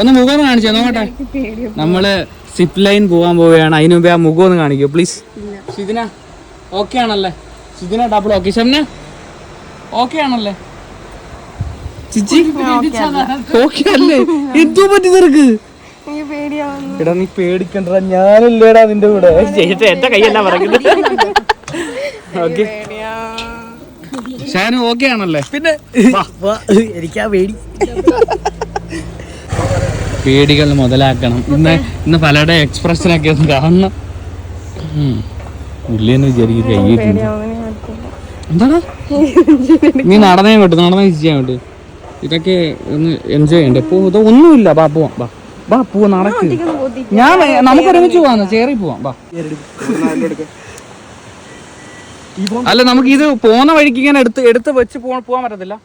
ഒന്ന് മുഖം ഒന്ന് കാണിച്ചോ നോക്കട്ടെ. നമ്മൾ സിപ്പ് ലൈൻ പോകാൻ പോവുകയാണ്. അതിനു മുമ്പേ ആ മുഖം ഒന്ന് കാണിക്കോ പ്ലീസ് ഷിദിന ഓക്കെ ആണല്ലേ? Shidina double okay Shamna okay ആണല്ലേ? ചിച്ചി? ഓക്കെ അല്ലേ. എന്തോ പറ്റി നിനക്ക്? എടാ നീ പേടിക്കണ്ട ഞാനില്ലേടാ നിന്റെ കൂടെ. ചേച്ചി എന്റെ കൈയല്ല പറയുന്നത് ഓക്കെ ഷാനു ഓക്കെ ആണല്ലേ? പിന്നെ എനിക്കാ പേടി. പേടികൾ മുതലാക്കണം. ഇന്ന് ഇന്ന് പലരുടെ എക്സ്പ്രഷനൊക്കെ ഒന്ന് കാണണം. ഇല്ലെന്ന് ഉള്ളിയെന്ന് വിചാരിക്കും കൈ. എന്താടാ? നീ നടന്നേ ഇങ്ങോട്ട് നടന്നേ ചെയ്യാൻ വേണ്ടി ഇതൊക്കെ ഒന്ന് എൻജോയ് ചെയ്യണ്ടേ? പോ ഇത് ഒന്നുമില്ല. ബാ പോവാം ബാ. ബാ പോവാ നടക്ക്. ഞാൻ നമുക്ക് ഒരുമിച്ച് പോവാന്ന് ചേറി പോവാം ബാ. അല്ല നമുക്ക് ഇത് പോന്ന വഴിക്ക് ഇങ്ങനെ എടുത്ത് എടുത്ത് വെച്ച് പോ- പോവാൻ പറ്റത്തില്ല?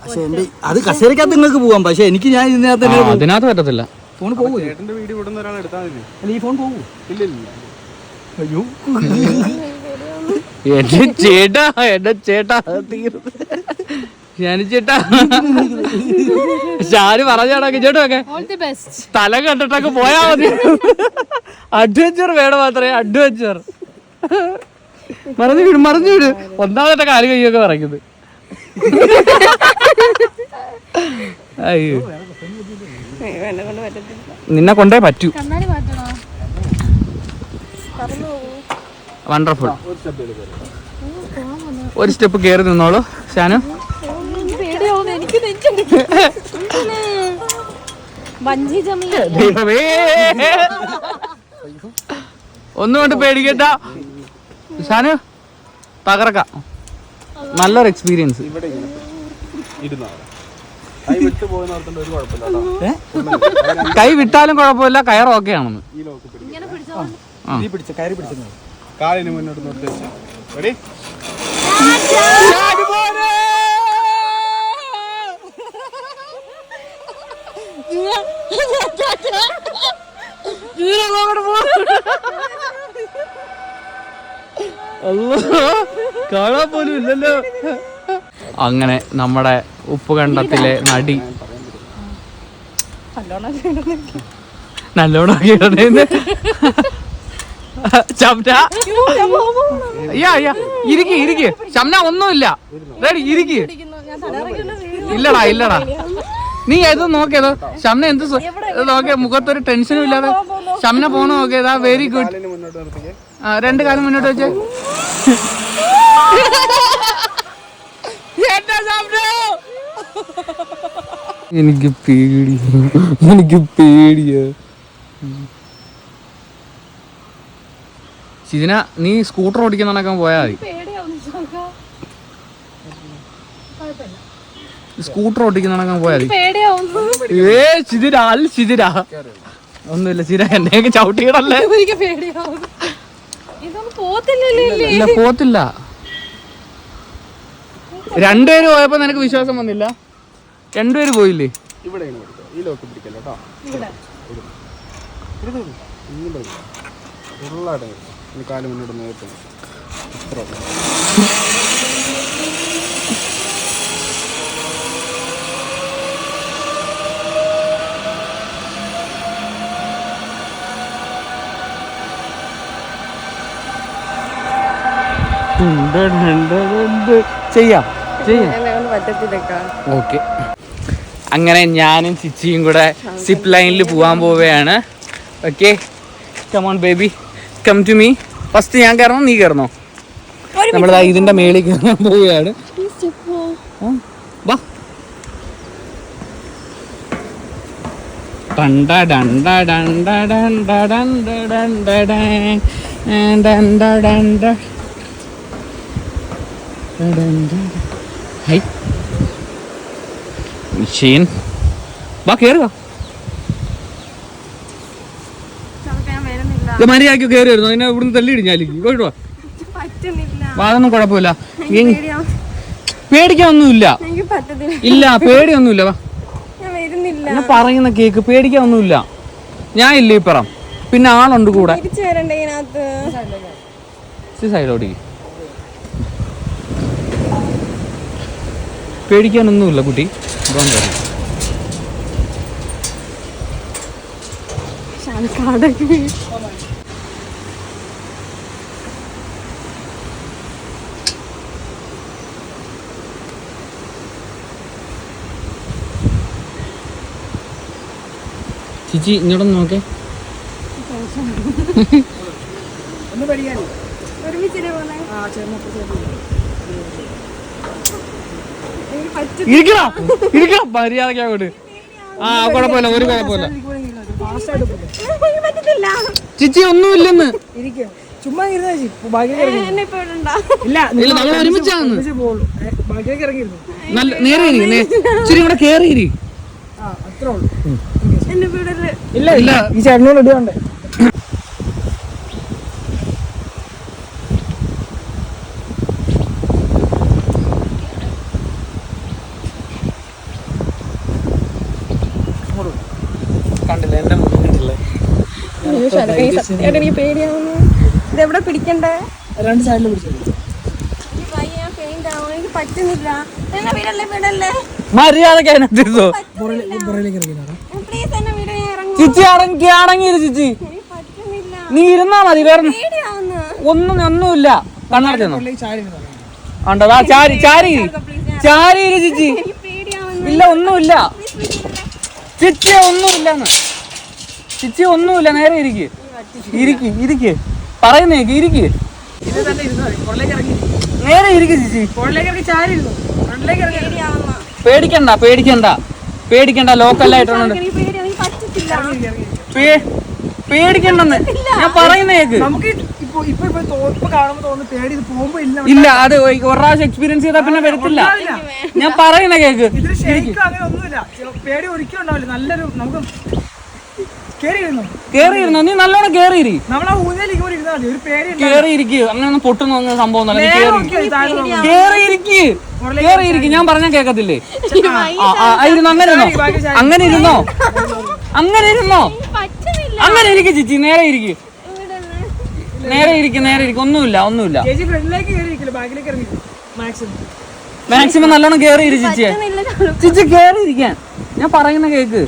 പക്ഷെ എന്റെ അത് കസേരക്കകത്ത് നിങ്ങൾക്ക് പോവാം. പക്ഷെ എനിക്ക് ഞാൻ ഇതിനകത്ത് ആ, അതിനകത്ത് പറ്റത്തില്ല. ഫോൺ പോകും ചേട്ടന്റെ വീഡിയോ വിടുന്ന ഒരാൾ എടുത്താൽ മതി. അല്ല ഈ ഫോൺ പോകൂ ഇല്ല ഇല്ല. അയ്യോ. എന്റെ ചേട്ടാ എന്റെ ചേട്ടാ തീർന്നു ഞാൻ ചേട്ടാ. ഷാര് പറഞ്ഞാടാ ചേട്ടൊക്കെ സ്ഥലം കണ്ടിട്ടൊക്കെ പോയാ മതി. അഡ്വഞ്ചർ വേണം മാത്രമേ അഡ്വഞ്ചർ മറന്നു വിടും മറന്നു വിടും ഒന്നാമത്തെ കാൽ കൈയൊക്കെ പറയുന്നത് നിന്നെ കൊണ്ടേ പറ്റൂ. വണ്ടർഫുൾ ഒരു സ്റ്റെപ്പ് കയറി നിന്നോളൂ ഷാനു. ഒന്നുകൊണ്ട് പേടിക്കട്ട ഷാനു തകർക്കാം. നല്ലൊരു എക്സ്പീരിയൻസ് കൈ വിട്ടാലും കുഴപ്പമില്ല കയർ ഓക്കെ ആണെന്ന്. കാലിന് മുന്നോട്ട് റെഡി കാണാൻ പോലും ഇല്ലല്ലോ. അങ്ങനെ നമ്മുടെ ഉപ്പുകണ്ടത്തിലെ നടി. നല്ലോണം ഇരിക്ക് ഇരിക്ക്. ശംന ഒന്നുമില്ല. ഇരിക്ക്. ഇല്ലടാ ഇല്ലടാ. നീ ഏത് നോക്കിയത് ശമന എന്ത് നോക്കിയ മുഖത്തൊരു ടെൻഷനും ഇല്ലാതെ ശമന പോണ നോക്കിയതാ വെരി ഗുഡ് രണ്ട് കാലം മുന്നോട്ട് വെച്ചേ. എന്റെ എനിക്ക് പേടി. എനിക്ക് പേടിയാ. നീ സ്കൂട്ടർ ഓടിക്കുന്നണക്കാൻ പോയാ മതി. സ്കൂട്ടർ ഓടിക്കുന്നണക്കാൻ പോയാ മതി. ഏ ചിതിര അല്ല ചിതിര ഒന്നുമില്ല ചിതിര എന്നെ ചവിട്ടിയിടല്ലേ? പോത്തില്ല രണ്ടുപേര് പോയപ്പോ നിനക്ക് വിശ്വാസം വന്നില്ല? രണ്ടുപേര് പോയില്ലേ? ഇവിടെ ഇങ്ങോട്ട് ഈ ലോക്ക് പിടിക്കല്ലോ കേട്ടോ? ഇങ്ങോട്ട് കാൽ മുന്നോട്ട് നിർത്തുക ഇത്ര. ചെയ്യാം. ഓക്കെ. അങ്ങനെ ഞാനും ചിച്ചിയും കൂടെ സിപ്പ് ലൈനിൽ പോകാൻ പോവുകയാണ്. Okay. Come on baby come to me first ഞാൻ കയറണോ? നീ കയറണോ? നമ്മൾ ഇതിന്റെ മേളിൽ കയറാൻ പോവുകയാണ്. വാ. ഡണ്ട ഡണ്ട ഡണ്ട ഡണ്ട ഡണ്ട ഡണ്ട ഡണ്ട ഡണ്ട ഡണ്ട ഹൈ മെഷീൻ വാ കയറുക മര്യാദയ്ക്ക് കയറി വരുന്നു അതിനെ ഇവിടുന്ന് തല്ലി ഇടിഞ്ഞാലിക്ക് പോയിട്ട് വാ. അതൊന്നും കുഴപ്പമില്ല. പേടിക്കാനൊന്നുമില്ല. ഇല്ല പേടിയൊന്നുമില്ല. വാ. ഞാൻ പറയുന്ന കേക്ക് പേടിക്കാനൊന്നുമില്ല. ഞാൻ ഇല്ല ഇപ്പറം പിന്നെ ആളുണ്ട് കൂടെ. തിരിച്ചു പേടിക്കാനൊന്നുമില്ല കുട്ടി. ചിച്ചി ഇങ്ങോട്ടൊന്ന് നോക്കെ. ഒന്ന് പഠിക്കാനോ? ഒരുമിച്ചിരി പോലെ ആ ചേർന്നപ്പോ ചേർന്നു ഇരിക്കണോ ഇരിക്കണം മര്യാദയ്ക്ക് അങ്ങോട്ട്. ആ കുഴപ്പമില്ല ഒരു കുഴപ്പമില്ല. ചിച്ചി ഒന്നുമില്ലെന്ന്. ചുമ്മാ ഇല്ല നമ്മൾ ഒരുമിച്ചാണ് നല്ല നേരെ ഇച്ചിരി കൂടെ കേറി ഇല്ല. ഈ ചേട്ടനോട് ഇടുകയുണ്ട്. സത്യമായിട്ട് എനിക്ക് പേടിയാവുന്നു. ഇതെവിടെ പിടിക്കണ്ടേ? രണ്ട് സൈഡിൽ പറ്റുന്നില്ല. എന്നെ വീടല്ലേ വീടല്ലേ? മര്യാദയ്ക്ക് അതിനകത്തിരുന്നോ പുറകിലേക്ക് ഇറങ്ങിയാണ് പ്ലീസ് എന്നെ വീട് ഇറങ്ങും. ചിച്ചി ചിച്ചി. നീ ഇരുന്നാ മതി വേറെ പേടിയാവുന്നു. ഒന്നും ഒന്നുമില്ല. കണ്ണടച്ചെന്നോ ചാരി ചാരി ചാരി ഇരി. ചിച്ചി? പേടിയാവുന്നു. ഇല്ല ഒന്നുമില്ല. ചിച്ചി ഒന്നുമില്ലെന്ന്. ചിച്ചി ഒന്നുമില്ല നേരെ ഇരിക്ക്. ഇരിക്ക് ഇരിക്ക്. പറയുന്നേക്ക് ഇരിക്ക്. ഇത് തന്നെ ഇരുന്നാ മതി ഇറങ്ങി നേരെ ഇരിക്ക് ചിച്ചി. പുറകിലേക്ക് ഇറങ്ങി ചാരി ഇരുന്നു. ഫ്രണ്ടിലേക്ക് ഇറങ്ങി പേടിയാവുന്നു പേടിക്കണ്ട പേടിക്കണ്ട. പേടിക്കണ്ട ലോക്കലായിട്ടുണ്ട് പേടിക്കണ്ടെന്ന്. ഞാൻ പറയുന്നേക്ക് ഇല്ല ഇല്ല അത് ഒരു പ്രാവശ്യം എക്സ്പീരിയൻസ് ചെയ്താൽ പിന്നെ വരത്തില്ല. ഞാൻ പറയുന്ന കേക്ക്. പേടി ഒരിക്കലും ഉണ്ടാവില്ല. നല്ലൊരു നമുക്ക് കേറിയിരുന്നു? നീ നല്ലോണം കേറിയിരി. അങ്ങനെ പൊട്ടുന്ന സംഭവം കേറിയിരിക്ക്. ഞാൻ പറഞ്ഞ കേക്കത്തില്ലേ ഇരുന്നോ? അങ്ങനെ ഇരുന്നോ? അങ്ങനെ ഇരുന്നോ? അങ്ങനെ ഇരുന്നോ? അങ്ങനെ ഇരിക്ക് ചിച്ചി. നേരെ ഇരിക്കും. നേരെ ഇരിക്കും നേരെ ഇരിക്കും. ഒന്നുമില്ല ഒന്നുമില്ല. മാക്സിമം. നല്ലോണം കേറി ഇരി ചിച്ചിയെ ചിച്ചി കേറി ഇരിക്കാൻ ഞാൻ പറയുന്ന കേക്ക്.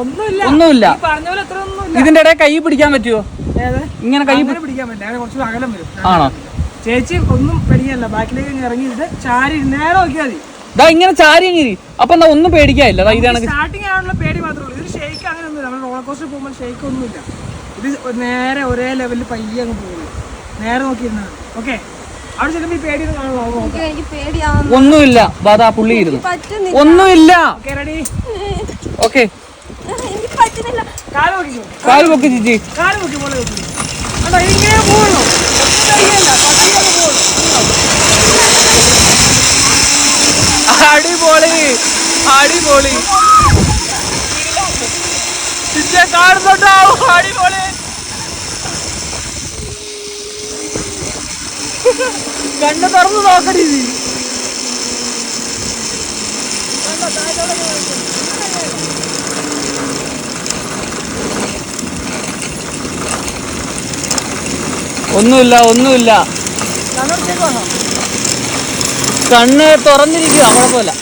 ഒന്നുമില്ല. ഒന്നുമില്ല. പറഞ്ഞ പോലെ ഒന്നുമില്ല. ഇതിന്റെ ഇടയിൽ കൈ പിടിക്കാൻ പറ്റുമോ ഇങ്ങനെ കൈ പിടിക്കാൻ പറ്റില്ല. കുറച്ച് അകലം വരും. ആണോ? ചേച്ചി ഒന്നും പേടിക്കാനില്ല. ബാക്കിലേക്ക് ഇറങ്ങി ഇറങ്ങിയിട്ട് ചാരി നേരെ നോക്കിയാൽ മതി. ദാ ഇങ്ങനെ ചാരി ഇങ്ങനെ അപ്പൊ എന്താ ഒന്നും പേടിക്കാനില്ല. ദാ ഇതാണ് സ്റ്റാർട്ടിങ് ആണുള്ള പേടി മാത്രമേ ഉള്ളൂ. ഇത് ഷേക്ക് അങ്ങനെ ഒന്നുമില്ല. നമ്മൾ റോളർ കോസ്റ്റർ പോകുമ്പോൾ ഷേക്ക് ഒന്നുമില്ല. ഇത് നേരെ ഒരേ ലെവലിൽ പയ്യെ അങ്ങ് പോകുന്നു. നേരെ നോക്കിയിരുന്നാണ് ഓക്കെ ഒന്നുമില്ല. ബാധാ പുള്ളി ഇരുന്നു. ഒന്നുമില്ല. ഓക്കെ റെഡി ഓക്കെ എനിക്ക് പറ്റുന്നില്ല. കാൽ നോക്കിക്കോ കാൽ പൊക്ക് ചിച്ചി. കാൽ നോക്കി പോലെ അതാ ഇങ്ങനെ പോകുള്ളൂ അടിപൊളി. അടിപൊളി. കാണുന്നുണ്ടാവും. അടിപൊളി. കണ്ണു തുറന്ന് നോക്കടി നീ. ഒന്നുമില്ല ഒന്നുമില്ല. കണ്ണ് തുറന്നിരിക്കുക കുഴപ്പമില്ല.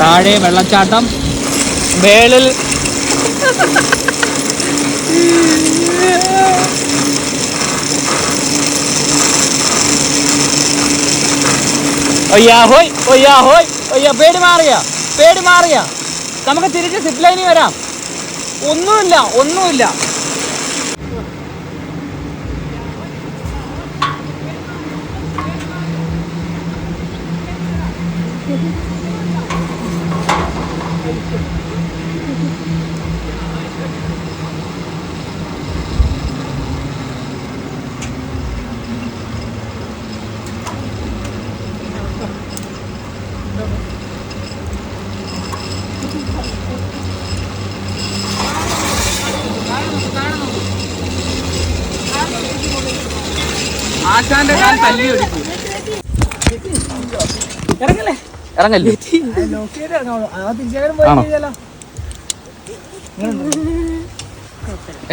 താഴെ വെള്ളച്ചാട്ടം വേളിൽ ഒയ്യാ ഹോയ് ഒയ്യാ ഹോയ് ഒയ്യാ പേടി മാറിയ പേടി മാറിയ. നമുക്ക് തിരിച്ച് സിപ്പ് ലൈനിൽ വരാം. ഒന്നുമില്ല ഒന്നുമില്ല. തല്ലി ഒടിക്കും ഇറങ്ങല്ലേ? ഇറങ്ങല്ലേ.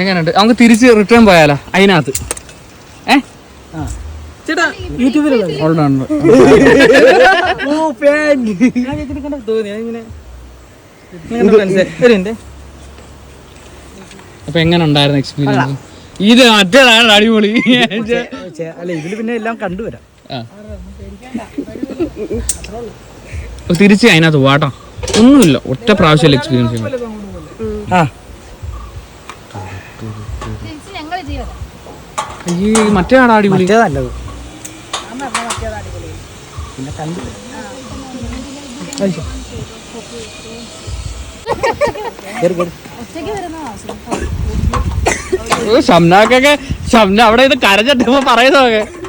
എങ്ങനെയുണ്ട്? നമുക്ക് തിരിച്ച് റിട്ടേൺ പോയാലോ? അതിനകത്ത്. ഏ? ചേട്ടാ തോന്നി. അപ്പൊ എങ്ങനെ ഉണ്ടായിരുന്നു എക്സ്പീരിയൻസ് ഇത് മറ്റേതാണ് അടിപൊളി. അല്ല ഇതിൽ പിന്നെ എല്ലാം കണ്ടുവരാം തിരിച്ച് അതിനകത്ത് വാട്ടാ ഒന്നുമില്ല ഒറ്റ പ്രാവശ്യം എക്സ്പീരിയൻസ് ചെയ്യണം ആ. അയ്യേ മറ്റേ ആടാ അടിപൊളി. മറ്റേ നല്ലത്. പിന്നെ കണ്ടു ഷംനാക്കൊക്കെ ഷംന അവിടെ ഇത് കരഞ്ഞിട്ടപ്പോ പറയുന്നതൊക്കെ.